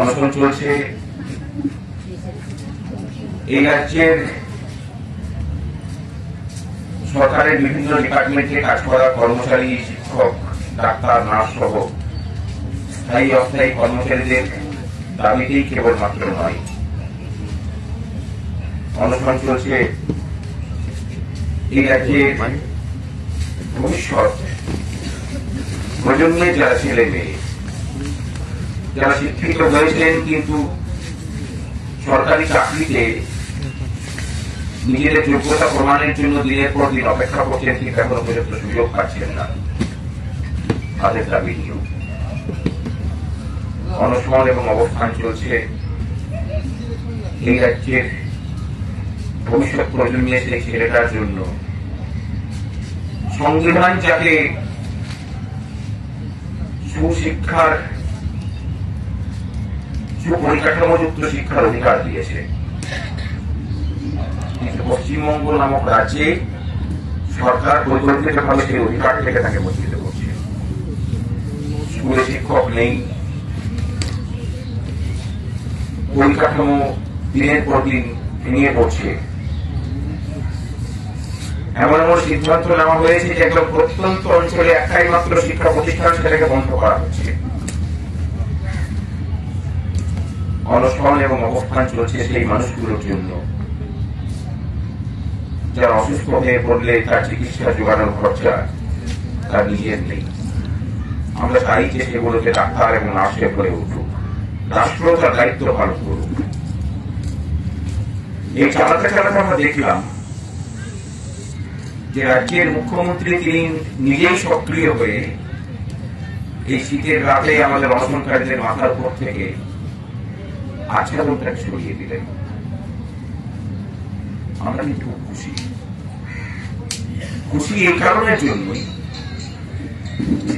অনশন চলছে। এই রাজ্যের সরকারের বিভিন্ন ডিপার্টমেন্টে কাজ করা কর্মচারী, শিক্ষক, ডাক্তার নার্স সহ স্থায়ী অস্থায়ী কর্মচারীদের দাবিতেই কেবলমাত্র নয়। অনশন চলছে। এই রাজ্যের ভবিষ্যৎ প্রজন্মের যারা ছেলে মেয়ে, যারা শিক্ষিত হয়েছেন কিন্তু সরকারি চাকরিতে নিজেদের যোগ্যতা প্রমাণের জন্য দিনের পর দিন অপেক্ষা করছেন কিন্তু এখনও পর্যন্ত সুযোগ পাচ্ছেন না। তাদের দাবি নিয়েও। অনশন এবং অবস্থান চলছে। এই রাজ্যের ভবিষ্যৎ প্রজন্মের সেই ছেলেটার জন্য। সংবিধান যাকে সুশিক্ষার সুপরিকাঠামোযুক্ত শিক্ষার অধিকার দিয়েছে। পশ্চিমবঙ্গ নামক রাজ্যে সরকার পরিকল্পিতভাবে সেই অধিকার থেকে তাকে বঞ্চিত করছে। স্কুলে শিক্ষক নেই। পরিকাঠামো দিনের পর দিন ভেঙে পড়ছে। এমন এমন সিদ্ধান্ত নেওয়া হয়েছে যে একদম প্রত্যন্ত অঞ্চলে একটাই মাত্র শিক্ষা প্রতিষ্ঠান সেটাকে বন্ধ করা হচ্ছে। অনশন এবং অবস্থান চলছে সেই মানুষগুলোর জন্য। যারা অসুস্থ হয়ে পড়লে তার চিকিৎসা যোগানোর খরচা তার নিজের নেই। আমরা চাই যে সেগুলোকে ডাক্তার এবং নার্সে করে উঠুক। রাষ্ট্র তার দায়িত্ব পালন করুক। এই চালাতে চালাতে আমরা দেখলাম যে রাজ্যের মুখ্যমন্ত্রী তিনি নিজেই সক্রিয় হয়ে এই শীতের রাতে আমাদের অনশনকারীদের মাথার উপর থেকে আচ্ছাদনটাকে সরিয়ে দিলেন। আমরা কিন্তু খুশি। খুশি এই কারণের জন্যই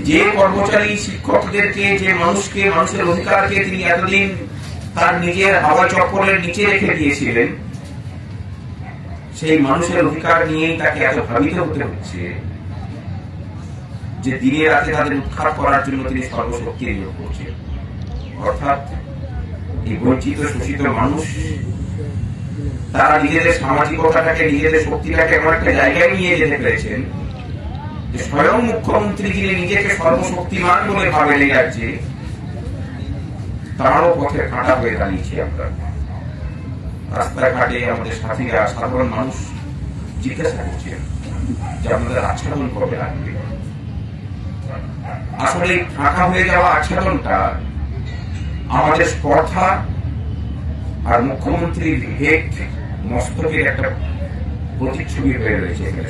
যে কর্মচারী শিক্ষকদেরকে, যে মানুষকে, মানুষের অধিকারকে তিনি এতদিন তার নিজের হাওয়া চক্করের নিচে রেখে দিয়েছিলেন সেই মানুষের অধিকার নিয়েই তাকে এত ভাবিত হতে হচ্ছে যে দিনে রাতে তাদের উৎখাত করার জন্য তিনি সর্বশক্তি নিয়োগ করছেন। অর্থাৎ এই বঞ্চিত, শোষিত মানুষ, তারা নিজেদের সামাজিকতাটাকে, নিজেদের শক্তিটাকে এমন একটা জায়গায় নিয়ে যেতে পেরেছেন যে স্বয়ং মুখ্যমন্ত্রী যিনি নিজেকে সর্বশক্তিমান বলে ভাবেন এই রাজ্যে, তারও পথে কাঁটা হয়ে দাঁড়িয়েছি আমরা। রাস্তাঘাটে আমাদের সাথীরা সাধারণ মানুষ জিজ্ঞাসা করছেন যে আপনাদের আচ্ছাদন কবে লাগবে আসলে ফাঁকা হয়ে যাওয়া আচ্ছাদনটা আমাদের স্পর্ধা আর মুখ্যমন্ত্রীর হেড মস্তকের একটা প্রতিচ্ছবি হয়ে রয়েছে এখানে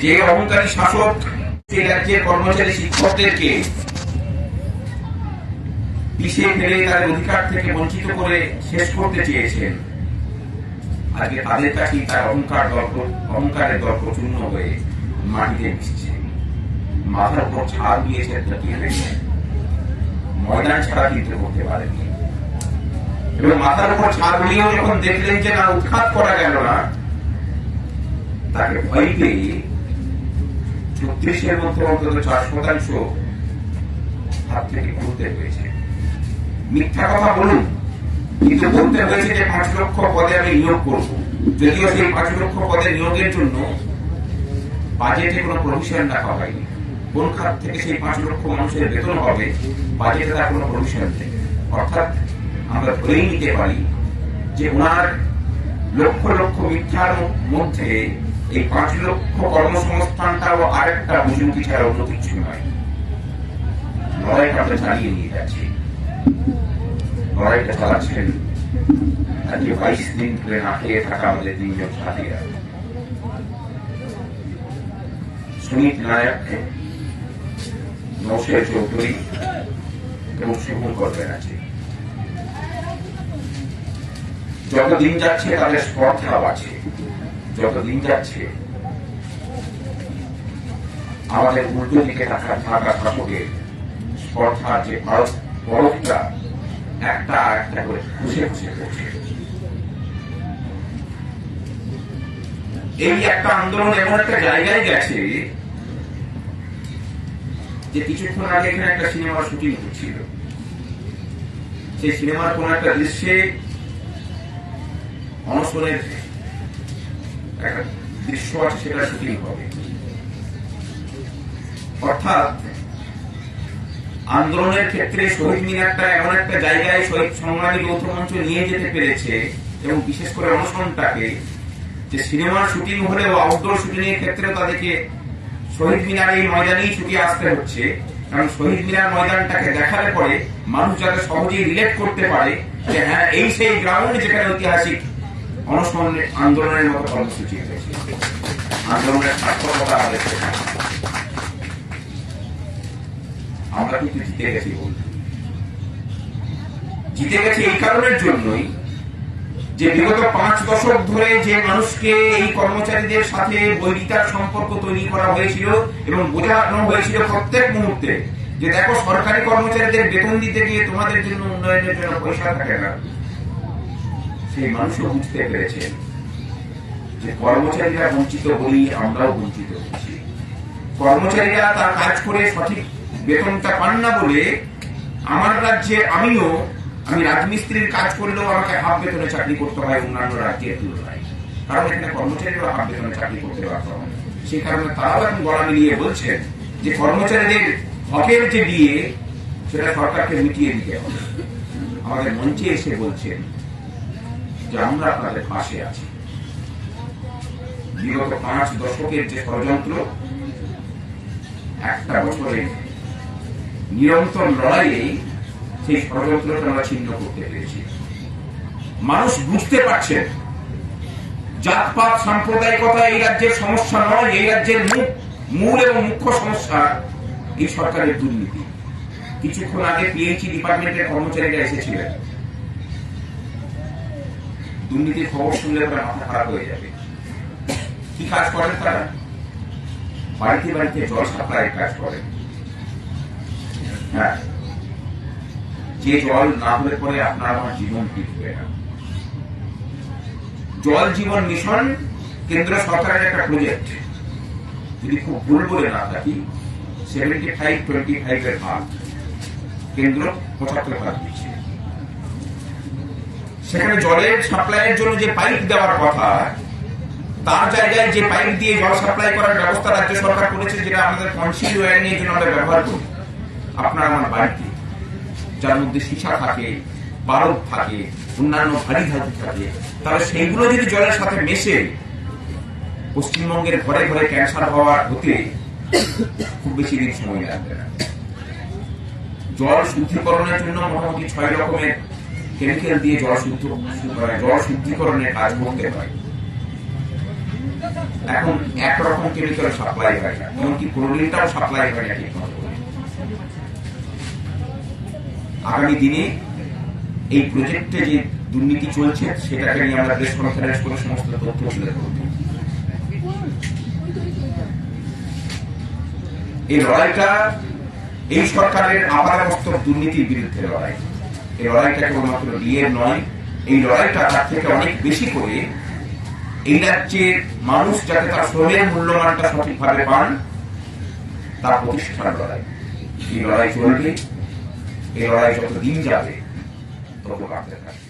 যে অহংকারী শাসক সেই রাজ্যের কর্মচারী, শিক্ষকদেরকে পিছিয়ে ফেলে অধিকার থেকে বঞ্চিত করে শেষ করতে চেয়েছেন। আজকে তাদের তার অহংকার অহংকারের হয়ে মাটিতে মিশছে। মাথার উপর ছাদ দিয়েছে ময়দান ছাড়া কিন্তু করতে পারেননি এবং মাথার উপর ছাদ নিয়েও যখন দেখলেন যে না উৎখাত করা গেল না, তাকে ভয় পেয়ে ছত্রিশের মধ্যে অন্তত চার শতাংশ হাত থেকে খুলতে হয়েছে। মিথ্যা কথা বলুন। কিন্তু বলতে হয়েছে যে পাঁচ লক্ষ পদে আমি নিয়োগ করব। যদিও সেই পাঁচ লক্ষ পদে নিয়োগের জন্য বাজেটে কোনো প্রভিশন রাখা হয়নি। কোন খাত থেকে সেই পাঁচ লক্ষ মানুষের বেতন হবে বাজেটে তার কোনো প্রভিশন নেই। অর্থাৎ আমরা ধরেই নিতে পারি যে ওনার লক্ষ লক্ষ মিথ্যার মধ্যে এই পাঁচ লক্ষ কর্মসংস্থানটাও আরেকটা বুঝুকি ছাড়া অন্য কিছু নয় লড়াইটা আমরা চালিয়ে নিয়ে যাচ্ছি। লড়াইটা চালাচ্ছেন আজকে বাইশ দিন ধরে না খেয়ে থাকা আমাদের তিনজন সাথীরা। সুমিত নায়ক নৌশের চৌধুরী এবং শুভঙ্কর ব্যানার্জি। যত দিন যাচ্ছে তাদের স্পর্ধা বাড়ছে। যত দিন যাচ্ছে আমাদের উল্টো দিকে থাকা থাকা ঠাকুরের স্পর্ধা যে ভারত বরফটা একটা একটা করে খুশে খুশে করছে এই একটা আন্দোলন এমন একটা জায়গায় গেছে যে কিছুক্ষণ আগে এখানে একটা সিনেমার শুটিং হচ্ছিল। সেই সিনেমার কোন একটা দৃশ্যে অনশনের একটা দৃশ্য আছে, সেটা শুটিং হবে। অর্থাৎ আন্দোলনের ক্ষেত্রে শহীদ মিনারটা এমন একটা জায়গায় শহীদ সংগ্রামী যৌথ মঞ্চ নিয়ে যেতে পেরেছে এবং বিশেষ করে অনশনটাকে, যে সিনেমার শুটিং হলেও আউটডোর শুটিং এর ক্ষেত্রে তাদেরকে শহীদ মিনার এই ময়দানেই ছুটে আসতে হচ্ছে কারণ শহীদ মিনার ময়দানটাকে দেখালে পরে মানুষ যাতে সহজেই রিলেট করতে পারে যে হ্যাঁ এই সেই গ্রাউন্ড যেখানে ঐতিহাসিক অনশন আন্দোলনের মতো কর্মসূচি হয়েছে আন্দোলনের সার্থকতা আমাদের। আমরা কিন্তু জিতে গেছি বলতে জিতে গেছি এই কারণের জন্যই যে বিগত পাঁচ দশক ধরে যে মানুষকে এই কর্মচারীদের সাথে বৈরিতার সম্পর্ক তৈরি করা হয়েছিল এবং বোঝানো হয়েছিল প্রত্যেক মুহূর্তে যে দেখো, সরকারি কর্মচারীদের বেতন দিতে গিয়ে তোমাদের জন্য উন্নয়নের জন্য পয়সা থাকে না। সেই মানুষও বুঝতে পেরেছে যে কর্মচারীরা বঞ্চিত বলি আমরাও বঞ্চিত হচ্ছি। কর্মচারীরা তার কাজ করে সঠিক বেতনটা পান না বলে আমার রাজ্যে আমিও, আমি রাজমিস্ত্রির কাজ করলেও আমাকে হাফ বেতনে চাকরি করতে হয় অন্যান্য রাজ্যের তুলনায়। কারণ এখানে কর্মচারীরা হাফ বেতনে চাকরি করতে পারত সেই কারণে তারাও এখন গলা মিলিয়ে বলছেন যে কর্মচারীদের হকের যে বিয়ে, সেটা সরকারকে মিটিয়ে দিতে হবে। আমাদের মঞ্চে এসে বলছেন যে আমরা আপনাদের পাশে আছি। বিগত পাঁচ দশকের যে ষড়যন্ত্র, একটা বছরের নিরন্তর লড়াইয়ে সেই ষড়যন্ত্রটা আমরা ছিন্ন করতে পেরেছি। মানুষ বুঝতে পারছেন জাতপাত, সাম্প্রদায়িকতা এই রাজ্যের সমস্যা নয়, এই রাজ্যের মূল এবং মুখ্য সমস্যা এই সরকারের দুর্নীতি। কিছুক্ষণ আগে পিএইচি ডিপার্টমেন্টের কর্মচারীরা এসেছিলেন। দুর্নীতির খবর শুনলে আপনার মাথা খারাপ হয়ে যাবে। কি কাজ করেন তারা? বাড়িতে বাড়িতে জল সাপ্লাইয়ের কাজ করেন। হ্যাঁ। যে জল না হলে পরে আপনার আমার জীবন টিকবে না জল জীবন মিশন কেন্দ্র সরকারের একটা প্রজেক্ট যদি খুব ভুল বলে না থাকি সেভেন্টি ফাইভ টোয়েন্টি ফাইভ এর ভাগ কেন্দ্র পঁচাত্তর ভাগ দিচ্ছে। সেখানে জলের সাপ্লাইয়ের জন্য যে পাইপ দেওয়ার কথা, তার জায়গায় যে পাইপ দিয়ে জল সাপ্লাই করার ব্যবস্থা রাজ্য সরকার করেছে, যেটা আমাদের কনসিল ওয়ারিং এর জন্য আমরা ব্যবহার করি। আপনার আমার বাড়িতে, যার মধ্যে সীসা থাকে, বারদ থাকে, অন্যান্য ভারী ধাতু থাকে, তাহলে সেইগুলো যদি জলের সাথে মেশে, পশ্চিমবঙ্গের ঘরে ঘরে ক্যান্সার হওয়ার হতে খুব বেশি দিন সময় লাগবে না। জল শুদ্ধিকরণের জন্য মোটামুটি ছয় রকমের কেমিক্যাল দিয়ে জল শুদ্ধ মানে জল শুদ্ধিকরণের কাজ করতে হয়। এখন একরকম কেমিক্যাল সাপ্লাই হয় না, এমনকি ক্লোরিনটাও সাপ্লাই হয় না ঠিক মতো করে। আগামী দিনে এই প্রজেক্টে যে দুর্নীতি চলছে, সেটাকে নিয়ে আমরা দেশ কনফারেন্স করে সমস্ত তথ্য তুলে ধরব। এই লড়াইটা, এই সরকারের আপারামস্তক দুর্নীতির বিরুদ্ধে লড়াই। এই লড়াইটা কেবলমাত্র বিয়ের নয়, এই লড়াইটা তার থেকে অনেক বেশি করে এই রাজ্যের মানুষ যাতে তার শ্রমের মূল্যমানটা সঠিকভাবে পান, তার প্রতিষ্ঠার লড়াই। এই লড়াই চলবে। এই লড়াই যত দিন যাবে তত বাড়তে থাকবে